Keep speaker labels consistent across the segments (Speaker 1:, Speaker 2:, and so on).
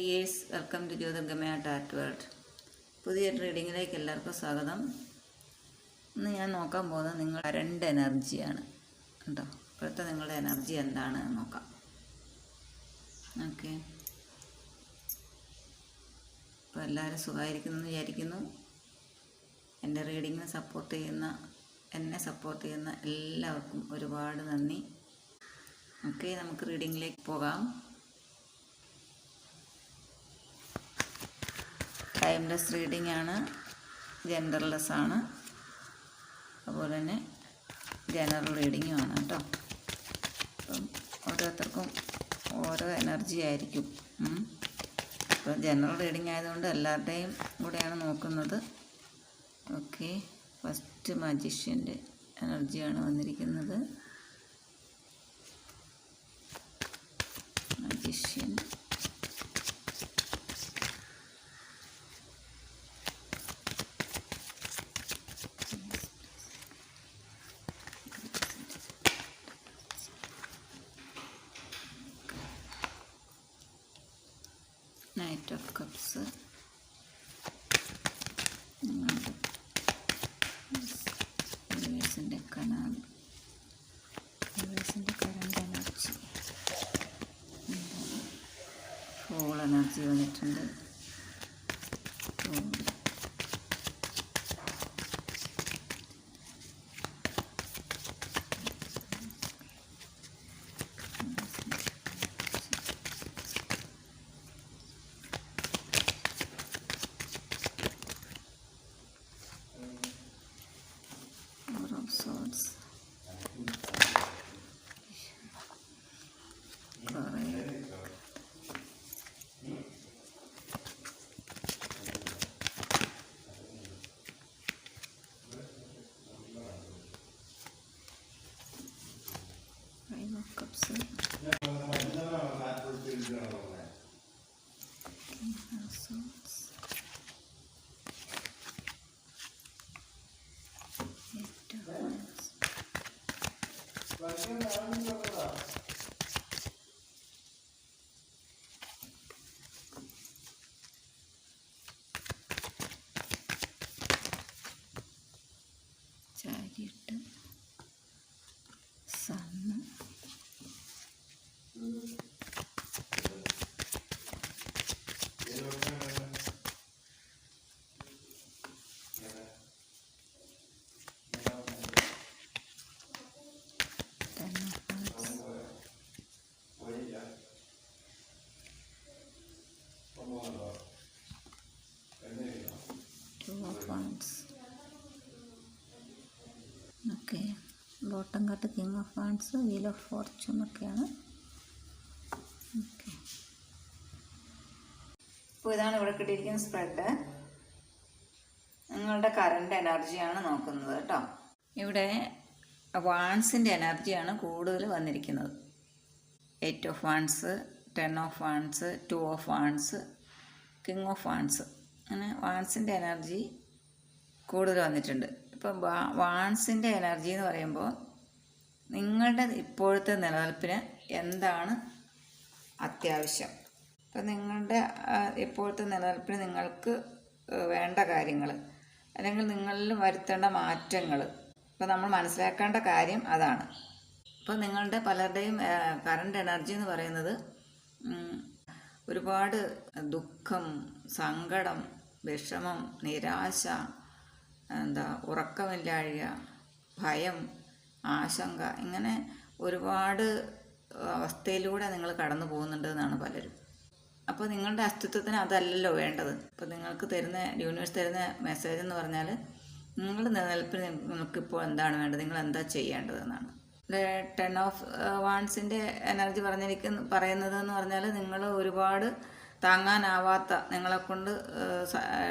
Speaker 1: Dears welcome to Jyothirgamaya ടാറ്റ് world. പുതിയ റീഡിങ്ങിലേക്ക് എല്ലാവർക്കും സ്വാഗതം. ഇന്ന് ഞാൻ നോക്കാൻ പോകുന്നത് നിങ്ങൾ കരണ്ട് എനർജിയാണ് കേട്ടോ. ഇപ്പോഴത്തെ നിങ്ങളുടെ എനർജി എന്താണ് നോക്കാം. ഓക്കെ. ഇപ്പോൾ എല്ലാവരും സുഖമായിരിക്കുന്നു വിചാരിക്കുന്നു. എന്റെ റീഡിങ്ങിന് സപ്പോർട്ട് ചെയ്യുന്ന എന്നെ സപ്പോർട്ട് ചെയ്യുന്ന എല്ലാവർക്കും ഒരുപാട് നന്ദി. ഓക്കെ നമുക്ക് റീഡിങ്ങിലേക്ക് പോകാം. ടൈംലെസ് റീഡിംഗ് ആണ് ജെൻഡർലെസ് ആണ് അതുപോലെ തന്നെ ജനറൽ റീഡിങ്ങും ആണ് കേട്ടോ. അപ്പം ഓരോരുത്തർക്കും ഓരോ എനർജി ആയിരിക്കും. അപ്പം ജനറൽ റീഡിംഗ് ആയതുകൊണ്ട് എല്ലാവരുടെയും കൂടെയാണ് നോക്കുന്നത്. ഓക്കെ. ഫസ്റ്റ് മജീഷ്യന്റെ എനർജിയാണ് വന്നിരിക്കുന്നത്. ഫോൾ എനർജി വന്നിട്ടുണ്ട്. Thank you. Okay bottom card king of wands wheel of fortune ഒക്കെയാണ്. ഓക്കെ അപ്പോൾ ഇതാണ് ഇവിടെ കിട്ടിയിരിക്കുന്ന സ്പ്രെഡ് നിങ്ങളുടെ കറണ്ട് എനർജിയാണ് നോക്കുന്നത് കേട്ടോ. ഇവിടെ വാൺസിന്റെ എനർജിയാണ് കൂടുതൽ വന്നിരിക്കുന്നത്. Eight of wands ten of wands two of wands king of wands അങ്ങനെ വാൺസിന്റെ എനർജി കൂടുതൽ വന്നിട്ടുണ്ട്. ഇപ്പം വാ- വാൺസിന്റെ എനർജി എന്ന് പറയുമ്പോൾ നിങ്ങളുടെ ഇപ്പോഴത്തെ നിലനിൽപ്പിന് എന്താണ് അത്യാവശ്യം? ഇപ്പം നിങ്ങളുടെ ഇപ്പോഴത്തെ നിലനിൽപ്പിന് നിങ്ങൾക്ക് വേണ്ട കാര്യങ്ങൾ അല്ലെങ്കിൽ നിങ്ങളിൽ വരുത്തേണ്ട മാറ്റങ്ങൾ ഇപ്പം നമ്മൾ മനസ്സിലാക്കേണ്ട കാര്യം അതാണ്. ഇപ്പോൾ നിങ്ങളുടെ പലരുടെയും കറണ്ട് എനർജി എന്ന് പറയുന്നത് ഒരുപാട് ദുഃഖം സങ്കടം വിഷമം നിരാശ എന്താ ഉറക്കമില്ലാഴിക ഭയം ആശങ്ക ഇങ്ങനെ ഒരുപാട് അവസ്ഥയിലൂടെ നിങ്ങൾ കടന്നു പോകുന്നുണ്ട് എന്നാണ് പലരും. അപ്പോൾ നിങ്ങളുടെ അസ്തിത്വത്തിന് അതല്ലല്ലോ വേണ്ടത്. അപ്പോൾ നിങ്ങൾക്ക് തരുന്ന യൂണിവേഴ്സ് തരുന്ന മെസ്സേജ് എന്ന് പറഞ്ഞാൽ നിങ്ങളുടെ നിലനിൽപ്പിന് നിങ്ങൾക്കിപ്പോൾ എന്താണ് വേണ്ടത്? നിങ്ങൾ എന്താ ചെയ്യേണ്ടതെന്നാണ്. ടെൻ ഓഫ് വാൺസിന്റെ എനർജി പറഞ്ഞിരിക്കുന്ന പറയുന്നത് എന്ന് പറഞ്ഞാൽ നിങ്ങൾ ഒരുപാട് താങ്ങാനാവാത്ത നിങ്ങളെക്കൊണ്ട്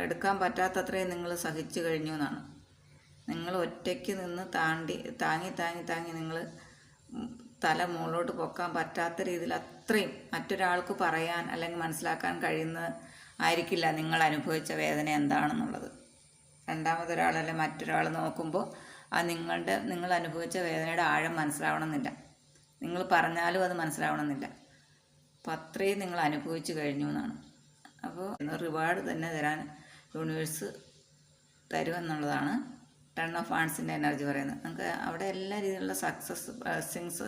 Speaker 1: എടുക്കാൻ പറ്റാത്തത്രയും നിങ്ങൾ സഹിച്ചു കഴിഞ്ഞു എന്നാണ്. നിങ്ങൾ ഒറ്റയ്ക്ക് നിന്ന് താണ്ടി താങ്ങി താങ്ങി താങ്ങി നിങ്ങൾ തല മുകളിലോട്ട് പൊക്കാൻ പറ്റാത്ത രീതിയിൽ അത്രയും മറ്റൊരാൾക്ക് പറയാൻ അല്ലെങ്കിൽ മനസ്സിലാക്കാൻ കഴിയുന്ന ആയിരിക്കില്ല നിങ്ങൾ അനുഭവിച്ച വേദന എന്താണെന്നുള്ളത്. രണ്ടാമതൊരാൾ അല്ലെങ്കിൽ മറ്റൊരാൾ നോക്കുമ്പോൾ ആ നിങ്ങളുടെ നിങ്ങൾ അനുഭവിച്ച വേദനയുടെ ആഴം മനസ്സിലാവണമെന്നില്ല. നിങ്ങൾ പറഞ്ഞാലും അത് മനസ്സിലാവണമെന്നില്ല. അപ്പം അത്രയും നിങ്ങൾ അനുഭവിച്ചു കഴിഞ്ഞു എന്നാണ്. അപ്പോൾ റിവാർഡ് തന്നെ തരാൻ യൂണിവേഴ്സ് തരുമെന്നുള്ളതാണ് ടൺ ഓഫ് ആൺസിന്റെ എനർജി പറയുന്നത്. നമുക്ക് അവിടെ എല്ലാ രീതിയിലുള്ള സക്സസ് ബ്ലെസ്സിങ്സ്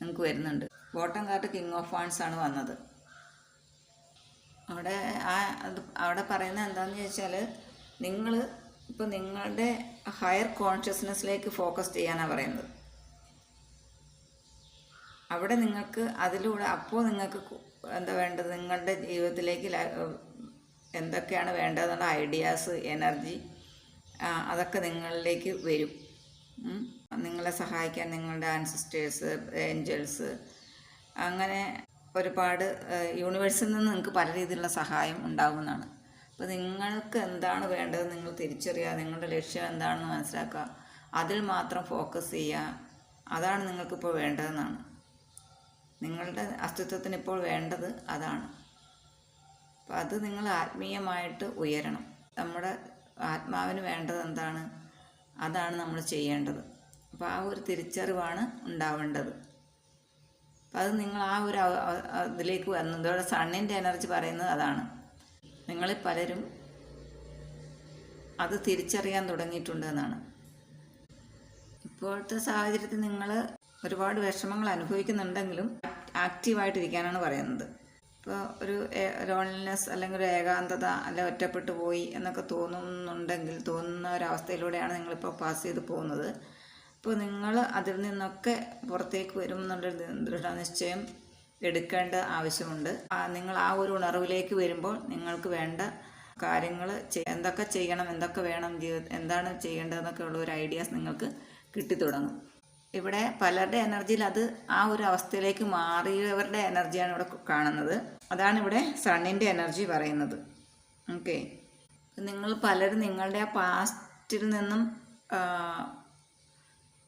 Speaker 1: നിങ്ങൾക്ക് വരുന്നുണ്ട്. Bottom card king of wands ആണ് വന്നത്. അവിടെ ആ അത് അവിടെ പറയുന്നത് എന്താണെന്ന് ചോദിച്ചാൽ നിങ്ങൾ ഇപ്പോൾ നിങ്ങളുടെ ഹയർ കോൺഷ്യസ്നെസ്സിലേക്ക് ഫോക്കസ് ചെയ്യാനാണ് പറയുന്നത്. അവിടെ നിങ്ങൾക്ക് അതിലൂടെ അപ്പോൾ നിങ്ങൾക്ക് എന്താ വേണ്ടത്? നിങ്ങളുടെ ജീവിതത്തിലേക്ക് എന്തൊക്കെയാണ് വേണ്ടതെന്നുള്ള ഐഡിയാസ് എനർജി അതൊക്കെ നിങ്ങളിലേക്ക് വരും. നിങ്ങളെ സഹായിക്കാൻ നിങ്ങളുടെ ആൻസിസ്റ്റേഴ്സ് ഏഞ്ചൽസ് അങ്ങനെ ഒരുപാട് യൂണിവേഴ്സിൽ നിന്ന് നിങ്ങൾക്ക് പല രീതിയിലുള്ള സഹായം ഉണ്ടാകുന്നതാണ് അപ്പോൾ നിങ്ങൾക്ക് എന്താണ് വേണ്ടത് നിങ്ങൾ തിരിച്ചറിയുക നിങ്ങളുടെ ലക്ഷ്യം എന്താണെന്ന് മനസ്സിലാക്കുക. അതിൽ മാത്രം ഫോക്കസ് ചെയ്യുക. അതാണ് നിങ്ങൾക്കിപ്പോൾ വേണ്ടതെന്നാണ്. നിങ്ങളുടെ അസ്തിത്വത്തിന് ഇപ്പോൾ വേണ്ടത് അതാണ്. അപ്പം അത് നിങ്ങൾ ആത്മീയമായിട്ട് ഉയരണം. നമ്മുടെ ആത്മാവിന് വേണ്ടത് എന്താണ്? അതാണ് നമ്മൾ ചെയ്യേണ്ടത്. അപ്പോൾ ആ ഒരു തിരിച്ചറിവാണ് ഉണ്ടാവേണ്ടത്. അപ്പം അത് നിങ്ങൾ ആ ഒരു ഇതിലേക്ക് വന്നതോടെ സണ്ണിന്റെ എനർജി പറയുന്നത് അതാണ്. നിങ്ങളിൽ പലരും അത് തിരിച്ചറിയാൻ തുടങ്ങിയിട്ടുണ്ട് എന്നാണ് ഇപ്പോഴത്തെ സാഹചര്യത്തിൽ നിങ്ങൾ ഒരുപാട് വിഷമങ്ങൾ അനുഭവിക്കുന്നുണ്ടെങ്കിലും ആക്റ്റീവായിട്ടിരിക്കാനാണ് പറയുന്നത്. ഇപ്പോൾ ഒരു ലോൺലിനെസ് അല്ലെങ്കിൽ ഒരു ഏകാന്തത അല്ല ഒറ്റപ്പെട്ടു പോയി എന്നൊക്കെ തോന്നുന്നുണ്ടെങ്കിൽ തോന്നുന്ന ഒരവസ്ഥയിലൂടെയാണ് നിങ്ങളിപ്പോൾ പാസ് ചെയ്ത് പോകുന്നത്. അപ്പോൾ നിങ്ങൾ അതിൽ നിന്നൊക്കെ പുറത്തേക്ക് വരും എന്നുള്ളൊരു ദൃഢനിശ്ചയം എടുക്കേണ്ട ആവശ്യമുണ്ട്. നിങ്ങൾ ആ ഒരു ഉണർവിലേക്ക് വരുമ്പോൾ നിങ്ങൾക്ക് വേണ്ട കാര്യങ്ങൾ എന്തൊക്കെ ചെയ്യണം എന്തൊക്കെ വേണം എന്താണ് ചെയ്യേണ്ടതെന്നൊക്കെ ഉള്ള ഒരു ഐഡിയാസ് നിങ്ങൾക്ക് കിട്ടിത്തുടങ്ങും ഇവിടെ പലരുടെ എനർജിയിൽ അത് ആ ഒരു അവസ്ഥയിലേക്ക് മാറിയവരുടെ എനർജിയാണ് ഇവിടെ കാണുന്നത്. അതാണ് ഇവിടെ സണ്ണിന്റെ എനർജി പറയുന്നത്. ഓക്കെ നിങ്ങൾ പലരും നിങ്ങളുടെ പാസ്റ്റിൽ നിന്നും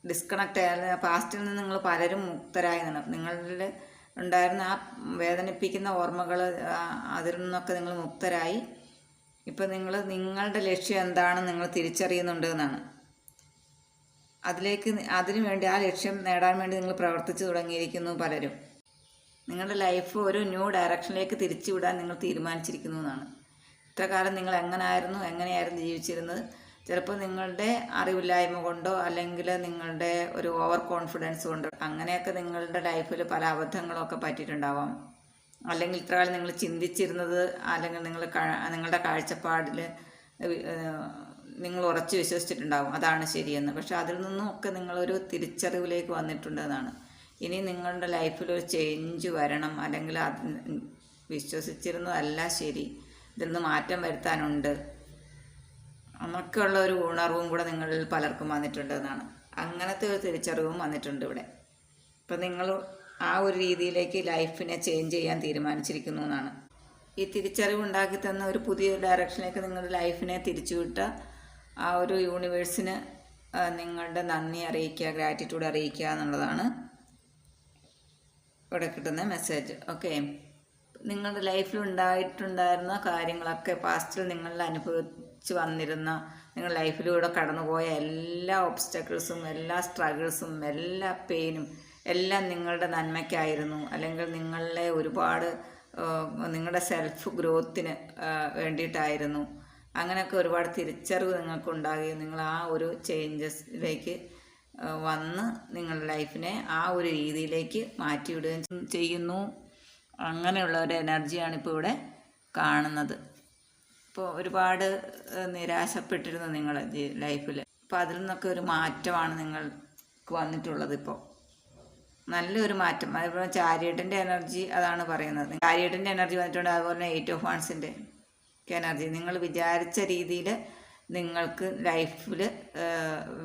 Speaker 1: ഡിസ്കണക്ട് ആയ പാസ്റ്റിൽ നിന്ന് നിങ്ങൾ പലരും മുക്തരായി നിന്നു. നിങ്ങളിൽ ഉണ്ടായിരുന്ന ആ വേദനിപ്പിക്കുന്ന ഓർമ്മകൾ അതിൽ നിന്നൊക്കെ നിങ്ങൾ മുക്തരായി. ഇപ്പം നിങ്ങൾ നിങ്ങളുടെ ലക്ഷ്യം എന്താണ് നിങ്ങൾ തിരിച്ചറിയുന്നുണ്ട് എന്നാണ്. അതിലേക്ക് അതിനു വേണ്ടി ആ ലക്ഷ്യം നേടാൻ വേണ്ടി നിങ്ങൾ പ്രവർത്തിച്ചു തുടങ്ങിയിരിക്കുന്നു പലരും. നിങ്ങളുടെ ലൈഫ് ഒരു ന്യൂ ഡയറക്ഷനിലേക്ക് തിരിച്ചുവിടാൻ നിങ്ങൾ തീരുമാനിച്ചിരിക്കുന്നു എന്നാണ്. ഇത്ര കാലം നിങ്ങൾ എങ്ങനായിരുന്നു എങ്ങനെയായിരുന്നു ജീവിച്ചിരുന്നത്? ചിലപ്പോൾ നിങ്ങളുടെ അറിവില്ലായ്മ കൊണ്ടോ അല്ലെങ്കിൽ നിങ്ങളുടെ ഒരു ഓവർ കോൺഫിഡൻസ് കൊണ്ടോ അങ്ങനെയൊക്കെ നിങ്ങളുടെ ലൈഫിൽ പല അബദ്ധങ്ങളൊക്കെ പറ്റിയിട്ടുണ്ടാവാം. അല്ലെങ്കിൽ ഇത്ര കാലം നിങ്ങൾ ചിന്തിച്ചിരുന്നത് അല്ലെങ്കിൽ നിങ്ങൾ നിങ്ങളുടെ കാഴ്ചപ്പാടിൽ നിങ്ങൾ ഉറച്ചു വിശ്വസിച്ചിട്ടുണ്ടാവും. അതാണ് ശരിയെന്ന്. പക്ഷെ അതിൽ നിന്നും ഒക്കെ നിങ്ങളൊരു തിരിച്ചറിവിലേക്ക് വന്നിട്ടുണ്ടെന്നാണ് ഇനി നിങ്ങളുടെ ലൈഫിൽ ഒരു ചേഞ്ച് വരണം അല്ലെങ്കിൽ അത് വിശ്വസിച്ചിരുന്നതല്ല ശരി. ഇതിൽ നിന്ന് മാറ്റം വരുത്താനുണ്ട്. എന്നൊക്കെയുള്ള ഒരു ഉണർവും കൂടെ നിങ്ങളിൽ പലർക്കും വന്നിട്ടുണ്ട് എന്നാണ് അങ്ങനത്തെ ഒരു തിരിച്ചറിവും വന്നിട്ടുണ്ട് ഇവിടെ. ഇപ്പം നിങ്ങൾ ആ ഒരു രീതിയിലേക്ക് ലൈഫിനെ ചേഞ്ച് ചെയ്യാൻ തീരുമാനിച്ചിരിക്കുന്നു എന്നാണ്. ഈ തിരിച്ചറിവ് ഉണ്ടാക്കി തന്ന ഒരു പുതിയ ഡയറക്ഷനിലേക്ക് നിങ്ങളുടെ ലൈഫിനെ തിരിച്ചുവിട്ട ആ ഒരു യൂണിവേഴ്സിന് നിങ്ങളുടെ നന്ദി അറിയിക്കുക ഗ്രാറ്റിറ്റ്യൂഡ് അറിയിക്കുക എന്നുള്ളതാണ് ഇവിടെ കിട്ടുന്ന മെസ്സേജ് ഓക്കെ നിങ്ങളുടെ ലൈഫിൽ ഉണ്ടായിട്ടുണ്ടായിരുന്ന കാര്യങ്ങളൊക്കെ പാസ്റ്റിൽ നിങ്ങൾ അനുഭവിച്ച് വന്നിരുന്ന നിങ്ങൾ ലൈഫിലൂടെ കടന്നുപോയ എല്ലാ ഒബ്സ്റ്റക്കിൾസും എല്ലാ സ്ട്രഗിൾസും എല്ലാ പെയിനും എല്ലാം നിങ്ങളുടെ നന്മയ്ക്കായിരുന്നു. അല്ലെങ്കിൽ നിങ്ങളെ ഒരുപാട് നിങ്ങളുടെ സെൽഫ് ഗ്രോത്തിന് വേണ്ടിയിട്ടായിരുന്നു. അങ്ങനെയൊക്കെ ഒരുപാട് തിരിച്ചറിവ് നിങ്ങൾക്കുണ്ടാകുക നിങ്ങൾ ആ ഒരു ചേഞ്ചസിലേക്ക് വന്ന് നിങ്ങളുടെ ലൈഫിനെ ആ ഒരു രീതിയിലേക്ക് മാറ്റിവിടുകയും ചെയ്യുന്നു. അങ്ങനെയുള്ള ഒരു എനർജിയാണ് ഇപ്പോൾ ഇവിടെ കാണുന്നത്. ഇപ്പോൾ ഒരുപാട് നിരാശപ്പെട്ടിരുന്നു നിങ്ങൾ ലൈഫിൽ അപ്പോൾ അതിൽ നിന്നൊക്കെ ഒരു മാറ്റമാണ് നിങ്ങൾക്ക് വന്നിട്ടുള്ളത് ഇപ്പോൾ നല്ലൊരു മാറ്റം. അതേപോലെ ചാരിയറ്റിന്റെ എനർജി അതാണ് പറയുന്നത്. ചാരിയറ്റിന്റെ എനർജി വന്നിട്ടുണ്ട് അതുപോലെ തന്നെ എയ്റ്റ് ഓഫ് വൺസിന്റെ എനർജി. നിങ്ങൾ വിചാരിച്ച രീതിയിൽ നിങ്ങൾക്ക് ലൈഫിൽ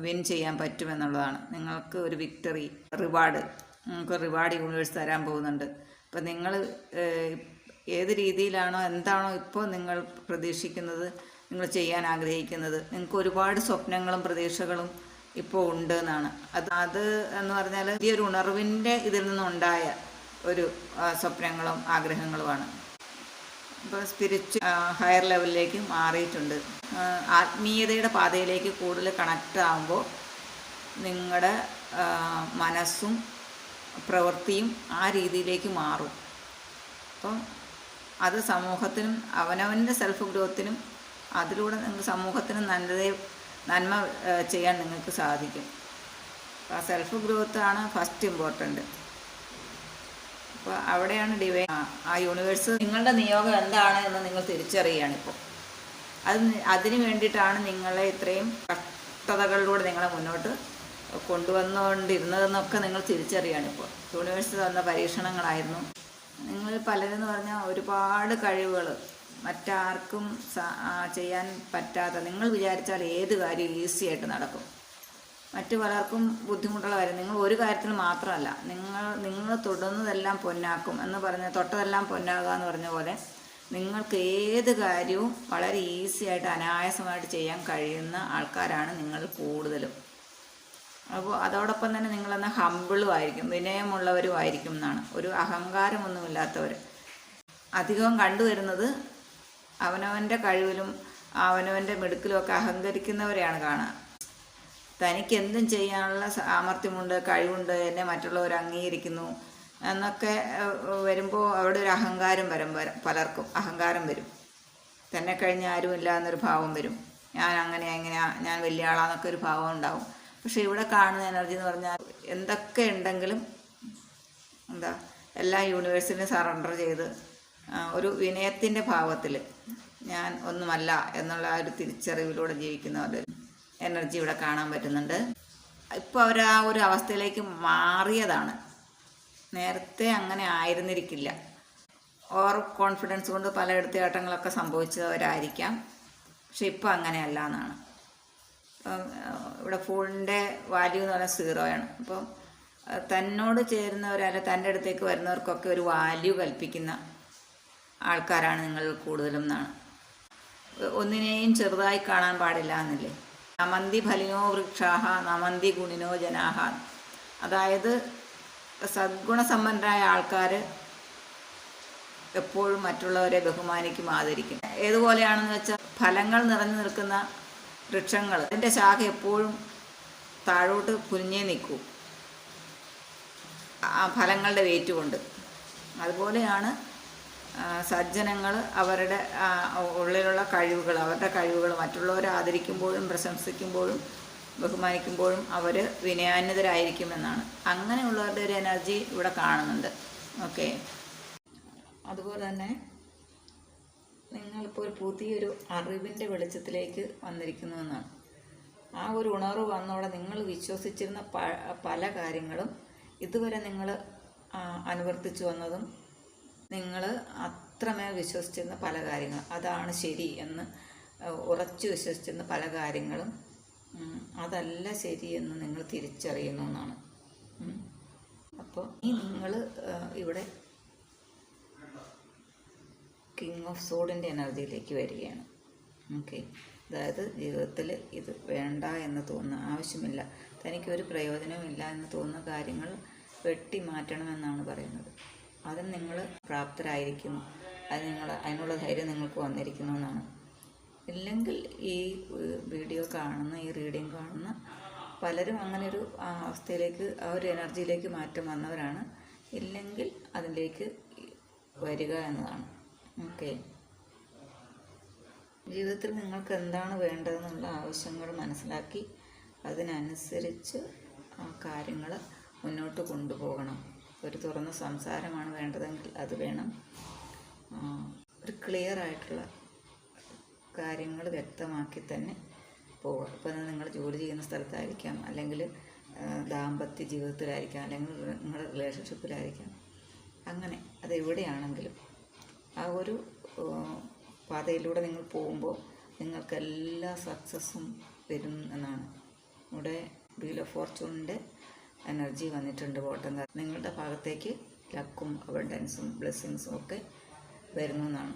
Speaker 1: വിൻ ചെയ്യാൻ പറ്റുമെന്നുള്ളതാണ്. നിങ്ങൾക്ക് ഒരു വിക്ടറി റിവാർഡ് നിങ്ങൾക്ക് റിവാർഡ് യൂണിവേഴ്സ് തരാൻ പോകുന്നുണ്ട്. അപ്പം നിങ്ങൾ ഏത് രീതിയിലാണോ എന്താണോ ഇപ്പോൾ നിങ്ങൾ പ്രതീക്ഷിക്കുന്നത് നിങ്ങൾ ചെയ്യാൻ ആഗ്രഹിക്കുന്നത്. നിങ്ങൾക്ക് ഒരുപാട് സ്വപ്നങ്ങളും പ്രതീക്ഷകളും ഇപ്പോൾ ഉണ്ട് എന്നാണ്. അത് അത് എന്ന് പറഞ്ഞാൽ ഒരു ഉണർവിന്റെ ഇതിൽ നിന്നുണ്ടായ ഒരു സ്വപ്നങ്ങളും ആഗ്രഹങ്ങളുമാണ്. ഇപ്പോൾ സ്പിരിച്വൽ ഹയർ ലെവലിലേക്ക് മാറിയിട്ടുണ്ട്. ആത്മീയതയുടെ പാതയിലേക്ക് കൂടുതൽ കണക്റ്റ് ആകുമ്പോൾ നിങ്ങളുടെ മനസ്സും പ്രവൃത്തിയും ആ രീതിയിലേക്ക് മാറും. അപ്പം അത് സമൂഹത്തിനും അവനവന്റെ സെൽഫ് ഗ്രോത്തിനും അതിലൂടെ നിങ്ങൾക്ക് സമൂഹത്തിന് നല്ലതേ നന്മ ചെയ്യാൻ നിങ്ങൾക്ക് സാധിക്കും. അപ്പോൾ ആ സെൽഫ് ഗ്രോത്താണ് ഫസ്റ്റ് ഇമ്പോർട്ടന്റ് അപ്പോൾ അവിടെയാണ് ഡിവൈൻ ആ യൂണിവേഴ്സ് നിങ്ങളുടെ നിയോഗം എന്താണ് എന്ന് നിങ്ങൾ തിരിച്ചറിയുകയാണ് ഇപ്പോൾ. അത് അതിന് വേണ്ടിയിട്ടാണ് നിങ്ങളെ ഇത്രയും കഷ്ടതകളിലൂടെ നിങ്ങളെ മുന്നോട്ട് കൊണ്ടുവന്നുകൊണ്ടിരുന്നതെന്നൊക്കെ നിങ്ങൾ തിരിച്ചറിയുകയാണ് ഇപ്പോൾ. യൂണിവേഴ്സ് തന്ന പരീക്ഷണങ്ങളായിരുന്നു. നിങ്ങൾ പലരെന്ന് പറഞ്ഞാൽ ഒരുപാട് കഴിവുകൾ മറ്റാർക്കും ചെയ്യാൻ പറ്റാത്ത നിങ്ങൾ വിചാരിച്ചാൽ ഏത് കാര്യവും ഈസി ആയിട്ട് നടക്കും. മറ്റു പലർക്കും ബുദ്ധിമുട്ടുള്ള കാര്യം നിങ്ങൾ ഒരു കാര്യത്തിൽ മാത്രമല്ല നിങ്ങൾ നിങ്ങൾ തൊടുന്നതെല്ലാം പൊന്നാക്കും എന്ന് പറഞ്ഞ തൊട്ടതെല്ലാം പൊന്നാകുക എന്ന് പറഞ്ഞ പോലെ നിങ്ങൾക്ക് ഏത് കാര്യവും വളരെ ഈസി ആയിട്ട് അനായാസമായിട്ട് ചെയ്യാൻ കഴിയുന്ന ആൾക്കാരാണ് നിങ്ങൾ കൂടുതലും. അപ്പോൾ അതോടൊപ്പം തന്നെ നിങ്ങളെന്ന് ഹമ്പിളും ആയിരിക്കും വിനയമുള്ളവരും ആയിരിക്കും എന്നാണ്. ഒരു അഹങ്കാരമൊന്നുമില്ലാത്തവർ അധികവും കണ്ടുവരുന്നത് അവനവന്റെ കഴിവിലും അവനവന്റെ മിടുക്കിലുമൊക്കെ അഹങ്കരിക്കുന്നവരെയാണ് കാണുക. തനിക്ക് എന്തും ചെയ്യാനുള്ള സാമർഥ്യമുണ്ട് കഴിവുണ്ട് എന്നെ മറ്റുള്ളവർ അംഗീകരിക്കുന്നു എന്നൊക്കെ വരുമ്പോൾ അവിടെ ഒരു അഹങ്കാരം വരും പലർക്കും അഹങ്കാരം വരും. തന്നെ കഴിഞ്ഞ ആരുമില്ല എന്നൊരു ഭാവം വരും. ഞാൻ അങ്ങനെ എങ്ങനെയാ ഞാൻ വലിയ ആളാന്നൊക്കെ ഒരു ഭാവം ഉണ്ടാവും. പക്ഷെ ഇവിടെ കാണുന്ന എനർജി എന്ന് പറഞ്ഞാൽ എന്തൊക്കെ ഉണ്ടെങ്കിലും എന്താ എല്ലാ യൂണിവേഴ്സിനും സറണ്ടർ ചെയ്ത് ഒരു വിനയത്തിന്റെ ഭാവത്തിൽ ഞാൻ ഒന്നുമല്ല എന്നുള്ള ഒരു തിരിച്ചറിവിലൂടെ ജീവിക്കുന്ന ഒരു എനർജി ഇവിടെ കാണാൻ പറ്റുന്നുണ്ട്. ഇപ്പോൾ അവർ ആ ഒരു അവസ്ഥയിലേക്ക് മാറിയതാണ്. നേരത്തെ അങ്ങനെ ആയിരുന്നിരിക്കില്ല. ഓവർ കോൺഫിഡൻസ് കൊണ്ട് പല എടുത്തുചാട്ടങ്ങളൊക്കെ സംഭവിച്ചവരായിരിക്കാം. പക്ഷെ ഇപ്പോൾ അങ്ങനെയല്ല എന്നാണ്. ഇപ്പം, ആ, ഇവിടെ ഫോണിന്റെ വാല്യൂ എന്ന് പറഞ്ഞാൽ സീറോയാണ് അപ്പം തന്നോട് ചേരുന്നവർ അല്ല തന്റെ അടുത്തേക്ക് വരുന്നവർക്കൊക്കെ ഒരു വാല്യൂ കൽപ്പിക്കുന്ന ആൾക്കാരാണ് നിങ്ങൾ കൂടുതലും എന്നാണ്. ഒന്നിനെയും ചെറുതായി കാണാൻ പാടില്ല എന്നില്ലേ? നമന്തി ഫലിനോ വൃക്ഷാഹ നമന്തി ഗുണിനോ ജനാഹ. അതായത് സദ്ഗുണസമ്പന്നരായ ആൾക്കാർ എപ്പോഴും മറ്റുള്ളവരെ ബഹുമാനിക്കും ആദരിക്കും. ഏതുപോലെയാണെന്ന് വെച്ചാൽ ഫലങ്ങൾ നിറഞ്ഞു നിൽക്കുന്ന വൃക്ഷങ്ങൾ. അതിന്റെ ശാഖ എപ്പോഴും താഴോട്ട് കുനിഞ്ഞേ നിൽക്കും. ആ ഫലങ്ങളുടെ വെയിറ്റ് കൊണ്ട്. അതുപോലെയാണ് സജ്ജനങ്ങൾ അവരുടെ ഉള്ളിലുള്ള കഴിവുകൾ അവരുടെ കഴിവുകൾ മറ്റുള്ളവരെ ആദരിക്കുമ്പോഴും പ്രശംസിക്കുമ്പോഴും ബഹുമാനിക്കുമ്പോഴും അവർ വിനയാന്വിതരായിരിക്കുമെന്നാണ്. അങ്ങനെയുള്ളവരുടെ ഒരു എനർജി ഇവിടെ കാണുന്നുണ്ട്. ഓക്കെ അതുപോലെ തന്നെ നിങ്ങളിപ്പോൾ ഒരു പുതിയൊരു അറിവിന്റെ വെളിച്ചത്തിലേക്ക് വന്നിരിക്കുന്നു എന്നാണ്. ആ ഒരു ഉണർവ് വന്നോടെ നിങ്ങൾ വിശ്വസിച്ചിരുന്ന പല കാര്യങ്ങളും ഇതുവരെ നിങ്ങൾ അനുവർത്തിച്ചു വന്നതും നിങ്ങൾ അത്രമേൽ വിശ്വസിച്ചിരുന്ന പല കാര്യങ്ങളും. അതാണ് ശരി എന്ന് ഉറച്ചു വിശ്വസിച്ചിരുന്ന പല കാര്യങ്ങളും അതല്ല ശരി എന്ന് നിങ്ങൾ തിരിച്ചറിയുന്നു എന്നാണ്. അപ്പോൾ ഈ നിങ്ങൾ ഇവിടെ കിങ് ഓഫ് സോഡിന്റെ എനർജിയിലേക്ക് വരികയാണ്. ഓക്കെ അതായത് ജീവിതത്തിൽ ഇത് വേണ്ട എന്ന് തോന്നുന്ന ആവശ്യമില്ല. തനിക്ക് ഒരു പ്രയോജനവുമില്ല എന്ന് തോന്നുന്ന കാര്യങ്ങൾ വെട്ടി മാറ്റണമെന്നാണ് പറയുന്നത്. അതിന് നിങ്ങൾ പ്രാപ്തരായിരിക്കുന്നു അത് നിങ്ങൾ അതിനുള്ള ധൈര്യം നിങ്ങൾക്ക് വന്നിരിക്കുന്നു എന്നാണ്. ഇല്ലെങ്കിൽ ഈ വീഡിയോ കാണുന്ന ഈ റീഡിങ് കാണുന്ന പലരും അങ്ങനെ ഒരു അവസ്ഥയിലേക്ക് ആ ഒരു എനർജിയിലേക്ക് മാറ്റം വന്നവരാണ്. ഇല്ലെങ്കിൽ അതിലേക്ക് വരിക എന്നതാണ്. ഓക്കെ. ജീവിതത്തിൽ നിങ്ങൾക്ക് എന്താണ് വേണ്ടതെന്നുള്ള ആവശ്യങ്ങൾ മനസ്സിലാക്കി അതിനനുസരിച്ച് ആ കാര്യങ്ങൾ മുന്നോട്ട് കൊണ്ടുപോകണം. ഒരു തുറന്ന സംസാരമാണ് വേണ്ടതെങ്കിൽ അത് വേണം. ഒരു ക്ലിയർ ആയിട്ടുള്ള കാര്യങ്ങൾ വ്യക്തമാക്കി തന്നെ പോവുക. ഇപ്പം നിങ്ങൾ ജോലി ചെയ്യുന്ന സ്ഥലത്തായിരിക്കാം അല്ലെങ്കിൽ ദാമ്പത്യ ജീവിതത്തിലായിരിക്കാം അല്ലെങ്കിൽ നിങ്ങളുടെ റിലേഷൻഷിപ്പിലായിരിക്കാം അങ്ങനെ അത് എവിടെയാണെങ്കിലും ആ ഒരു പാതയിലൂടെ നിങ്ങൾ പോകുമ്പോൾ നിങ്ങൾക്ക് എല്ലാ സക്സസ്സും വരും എന്നാണ്. നമ്മുടെ വീൽ ഓഫ് ഫോർച്യൂണിന്റെ എനർജി വന്നിട്ടുണ്ട് വോട്ടം നിങ്ങളുടെ ഭാഗത്തേക്ക് ലക്കും അബണ്ടൻസും ബ്ലെസ്സിങ്സും ഒക്കെ വരുന്നു എന്നാണ്.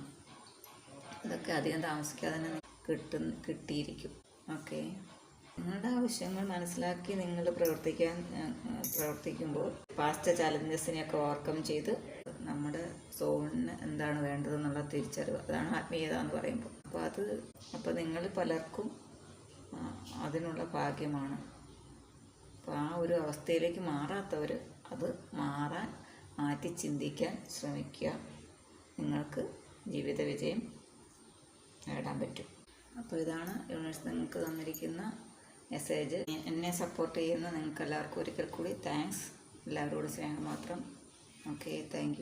Speaker 1: ഇതൊക്കെ അധികം താമസിക്കാതെ തന്നെ കിട്ടും കിട്ടിയിരിക്കും. ഓക്കെ. നിങ്ങളുടെ ആവശ്യങ്ങൾ മനസ്സിലാക്കി നിങ്ങൾ പ്രവർത്തിക്കാൻ പ്രവർത്തിക്കുമ്പോൾ പാസ്റ്റ് ചലഞ്ചസിനെയൊക്കെ ഓവർകം ചെയ്ത് നമ്മുടെ സോളിന് എന്താണ് വേണ്ടതെന്നുള്ള തിരിച്ചറിവ്. അതാണ് ആത്മീയത എന്ന് പറയുമ്പോൾ. അപ്പോൾ അത് അപ്പോൾ നിങ്ങൾ പലർക്കും അതിനുള്ള ഭാഗ്യമാണ്. അപ്പോൾ ആ ഒരു അവസ്ഥയിലേക്ക് മാറാത്തവർ അത് മാറാൻ മാറ്റി ചിന്തിക്കാൻ ശ്രമിക്കുക. നിങ്ങൾക്ക് ജീവിത വിജയം നേടാൻ പറ്റും. അപ്പോൾ ഇതാണ് യൂണിവേഴ്സ് നിങ്ങൾക്ക് തന്നിരിക്കുന്ന മെസ്സേജ്. എന്നെ സപ്പോർട്ട് ചെയ്യുന്ന നിങ്ങൾക്ക് എല്ലാവർക്കും ഒരിക്കൽ കൂടി താങ്ക്സ്. എല്ലാവരോടും സ്നേഹം മാത്രം. Okay thank